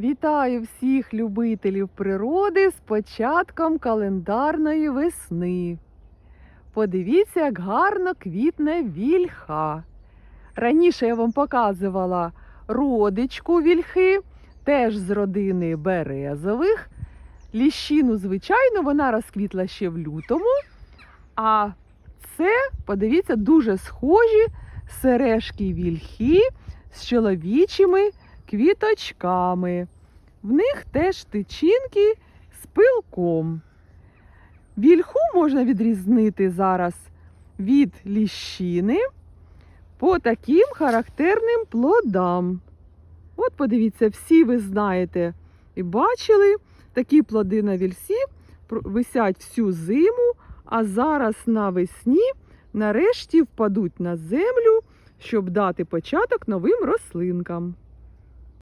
Вітаю всіх любителів природи з початком календарної весни. Подивіться, як гарно квітне вільха. Раніше я вам показувала родичку вільхи, теж з родини березових. Ліщину, звичайно, вона розквітла ще в лютому. А це, подивіться, дуже схожі сережки вільхи з чоловічими квіточками. В них теж тичинки з пилком. Вільху можна відрізнити зараз від ліщини по таким характерним плодам. От подивіться, всі ви знаєте і бачили, такі плоди на вільсі висять всю зиму, а зараз навесні нарешті впадуть на землю, щоб дати початок новим рослинкам.